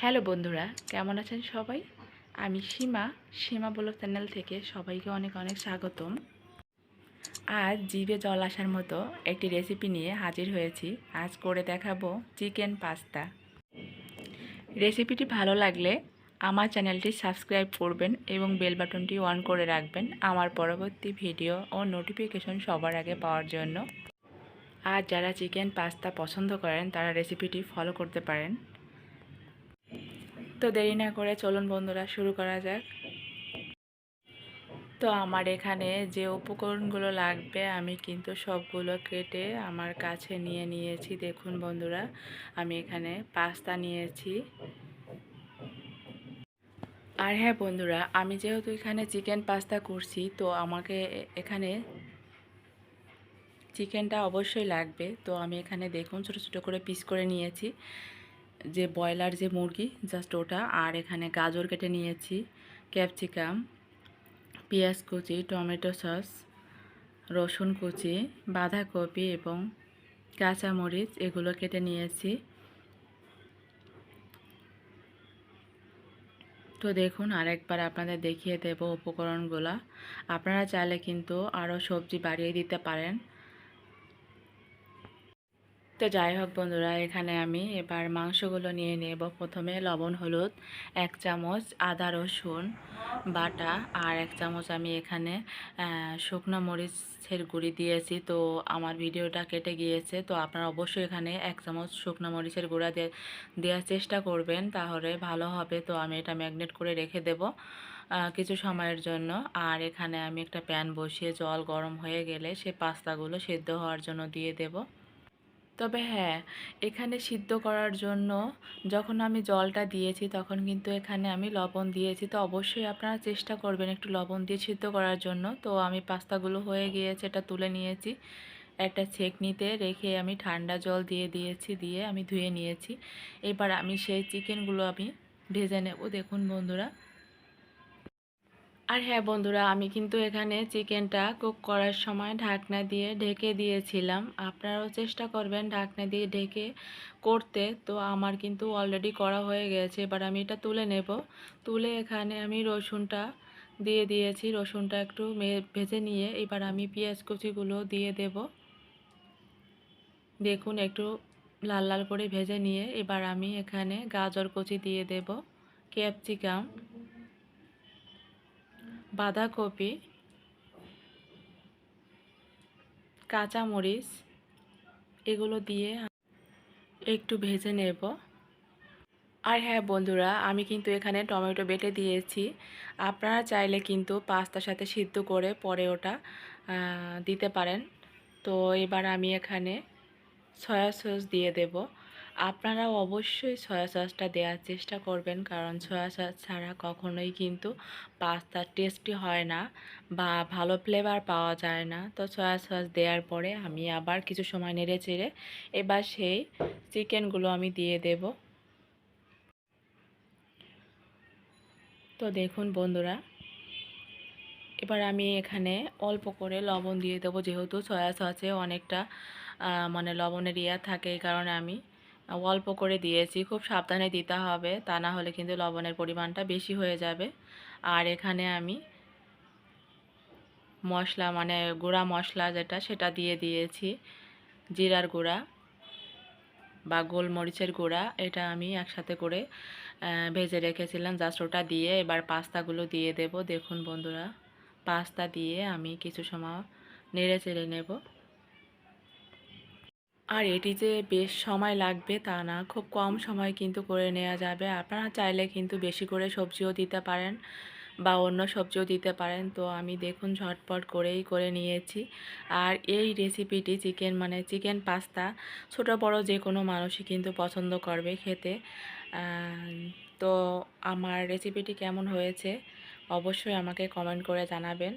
Hello বন্ধুরা, কেমন আছেন সবাই? আমি সীমা সীমা ব্লগ চ্যানেল থেকে সবাইকে অনেক অনেক স্বাগতম। আজ জিভে জল আসার মতো একটি রেসিপি নিয়ে হাজির হয়েছি। আজ করে দেখাবো চিকেন পাস্তা। রেসিপিটি ভালো লাগলে আমার চ্যানেলটি সাবস্ক্রাইব করবেন এবং বেল বাটনটি অন করে রাখবেন আমার পরবর্তী ভিডিও ও নোটিফিকেশন সবার আগে পাওয়ার জন্য। আর যারা চিকেন পাস্তা পছন্দ করেন, তারা রেসিপিটি ফলো করতে পারেন। তো দেরি না করে চলুন বন্ধুরা, শুরু করা যাক। তো আমার এখানে যে উপকরণগুলো লাগবে, আমি কিন্তু সবগুলো কেটে আমার কাছে নিয়ে নিয়েছি। দেখুন বন্ধুরা, আমি এখানে পাস্তা নিয়েছি। আর হ্যাঁ বন্ধুরা, আমি যেহেতু এখানে চিকেন পাস্তা করছি, তো আমাকে এখানে চিকেনটা অবশ্যই লাগবে। তো আমি এখানে দেখুন, ছোটো ছোটো করে পিস করে নিয়েছি। যে ব্রয়লার যে মুরগি জাস্ট ওটা। আর এখানে গাজর কেটে নিয়েছি, ক্যাপসিকাম, পেঁয়াজ কুচি, টমেটো সস, রসুন কুচি, বাঁধাকপি এবং কাঁচামরিচ, এগুলো কেটে নিয়েছি। তো দেখুন, আরেকবার আপনাদের দেখিয়ে দেব উপকরণগুলো। আপনারা চাইলে কিন্তু আরও সবজি বাড়িয়ে দিতে পারেন। তো যাই হোক বন্ধুরা, এখানে আমি এবার মাংসগুলো নিয়ে নেব। প্রথমে লবণ, হলুদ, এক চামচ আদা, রসুন, বাটা আর এক চামচ আমি এখানে শুকনো মরিচের গুঁড়ি দিয়েছি। তো আমার ভিডিওটা কেটে গিয়েছে, তো আপনারা অবশ্যই এখানে এক চামচ শুকনো মরিচের গুঁড়া দেওয়ার চেষ্টা করবেন, তাহলে ভালো হবে। তো আমি এটা ম্যাগনেট করে রেখে দেব কিছু সময়ের জন্য। আর এখানে আমি একটা প্যান বসিয়ে, জল গরম হয়ে গেলে সে পাস্তাগুলো সেদ্ধ হওয়ার জন্য দিয়ে দেবো। তবে হ্যাঁ এখানে সিদ্ধ করার জন্য যখন আমি জলটা দিয়েছি তখন কিন্তু এখানে আমি লবণ দিয়েছি। তো অবশ্যই আপনারা চেষ্টা করবেন একটু লবণ দিয়ে সিদ্ধ করার জন্য। তো আমি পাস্তাগুলো হয়ে গিয়েছে, এটা তুলে নিয়েছি। একটা ছেঁকনিতে রেখে আমি ঠান্ডা জল দিয়ে দিয়েছি, দিয়ে আমি ধুয়ে নিয়েছি। এবার আমি সেই চিকেনগুলো আমি ভেজে নেব। দেখুন বন্ধুরা আর হ্যাঁ বন্ধুরা, আমি কিন্তু এখানে চিকেনটা কুক করার সময় ঢাকনা দিয়ে ঢেকে দিয়েছিলাম। আপনারাও চেষ্টা করবেন ঢাকনা দিয়ে ঢেকে করতে। তো আমার কিন্তু অলরেডি করা হয়ে গেছে, এবার আমি এটা তুলে নেব। তুলে এখানে আমি রসুনটা দিয়ে দিয়েছি, রসুনটা একটু ভেজে নিয়ে এবার আমি পেঁয়াজ কুচিগুলো দিয়ে দেব। দেখুন, একটু লাল লাল করে ভেজে নিয়ে এবার আমি এখানে গাজর কুচি দিয়ে দেব, ক্যাপসিকাম। বাঁধাকপি, কাঁচামরিচ, এগুলো দিয়ে একটু ভেজে নেব। আর হ্যাঁ বন্ধুরা, আমি কিন্তু এখানে টমেটো বেটে দিয়েছি। আপনারা চাইলে কিন্তু পাস্তার সাথে সিদ্ধ করে পরে ওটা দিতে পারেন। তো এবার আমি এখানে সয়া সস দিয়ে দেবো। আপনারাও অবশ্যই সয়া সসটা দেওয়ার চেষ্টা করবেন। কারণ সয়া সস ছাড়া কখনোই কিন্তু পাস্তা টেস্টি হয় না বা ভালো ফ্লেভার পাওয়া যায় না। তো সয়া সস দেওয়ার পরে আমি আবার কিছু সময় নেড়ে চেড়ে এবার সেই চিকেনগুলো আমি দিয়ে দেব। তো দেখুন বন্ধুরা, এবার আমি এখানে অল্প করে লবণ দিয়ে দেবো। যেহেতু সয়া সসে অনেকটা মানে লবণের ইয়া থাকে এই কারণে আমি অল্প করে দিয়েছি, খুব সাবধানে দিতে হবে। তা না হলে কিন্তু লবণের পরিমাণটা বেশি হয়ে যাবে। আর এখানে আমি মশলা মানে গুঁড়া মশলা যেটা, সেটা দিয়ে দিয়েছি। জিরার গুঁড়া বা গোলমরিচের গুঁড়া, এটা আমি একসাথে করে ভেজে রেখেছিলাম। জাস্ট ওটা দিয়ে এবার পাস্তাগুলো দিয়ে দেব। দেখুন বন্ধুরা, পাস্তা দিয়ে আমি কিছু সময় নেড়ে চেড়ে নেব। আর এটি যে বেশ সময় লাগবে তা না, খুব কম সময় কিন্তু করে নেওয়া যাবে। আপনারা চাইলে কিন্তু বেশি করে সবজিও দিতে পারেন বা অন্য সবজিও দিতে পারেন। তো আমি দেখুন ঝটপট করেই করে নিয়েছি। আর এই রেসিপিটি চিকেন মানে চিকেন পাস্তা ছোট, বড় যে কোনো মানুষই কিন্তু পছন্দ করবে খেতে। তো আমার রেসিপিটি কেমন হয়েছে অবশ্যই আমাকে কমেন্ট করে জানাবেন।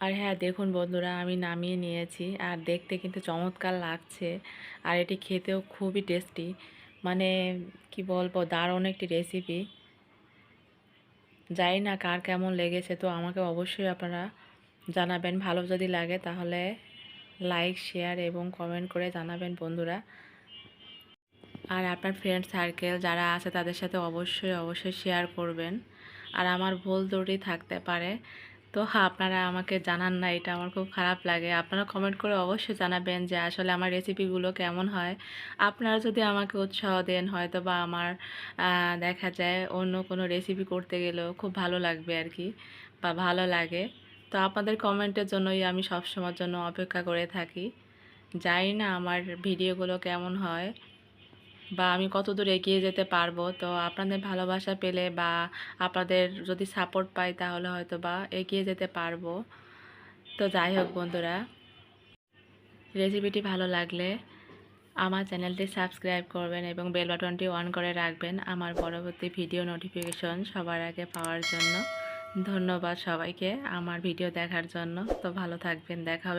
আর হ্যাঁ দেখুন বন্ধুরা, আমি নামিয়ে নিয়েছি। আর দেখতে কিন্তু চমৎকার লাগছে। আর এটি খেতেও খুবই টেস্টি। মানে কি বলব, দারুণ একটি রেসিপি যাই না কার কেমন লেগেছে, তো আমাকে অবশ্যই আপনারা জানাবেন। ভালো যদি লাগে তাহলে লাইক শেয়ার এবং কমেন্ট করে জানাবেন বন্ধুরা। আর আপনার ফ্রেন্ড সার্কেল যারা আছে তাদের সাথে অবশ্যই অবশ্যই শেয়ার করবেন। আর আমার ভুল ত্রুটি থাকতে পারে। তো হ্যাঁ আপনারা আমাকে জানান না, এটা আমার খুব খারাপ লাগে। আপনারা কমেন্ট করে অবশ্যই জানাবেন যে আসলে আমার রেসিপিগুলো কেমন হয়। আপনারা যদি আমাকে উৎসাহ দেন হয়তো বা আমার দেখা যায় অন্য কোনো রেসিপি করতে গেলেও খুব ভালো লাগবে আর কি, বা ভালো লাগে। তো আপনাদের কমেন্টের জন্যই আমি সবসময়ের জন্য অপেক্ষা করে থাকি। জানি না আমার ভিডিওগুলো কেমন হয়। বা আমি কত দূর এগিয়ে যেতে পারব? তো আপনাদের ভালোবাসা পেলে বা আপনাদের যদি সাপোর্ট পাই তাহলে হয়তো বা এগিয়ে যেতে পারব। তো যাই হোক বন্ধুরা রেসিপিটি ভালো লাগলে আমার চ্যানেলটি সাবস্ক্রাইব করবেন এবং বেল বাটনটি অন করে রাখবেন আমার পরবর্তী ভিডিও নোটিফিকেশন সবার আগে পাওয়ার জন্য। ধন্যবাদ সবাইকে আমার ভিডিও দেখার জন্য। তো ভালো থাকবেন, দেখা হবে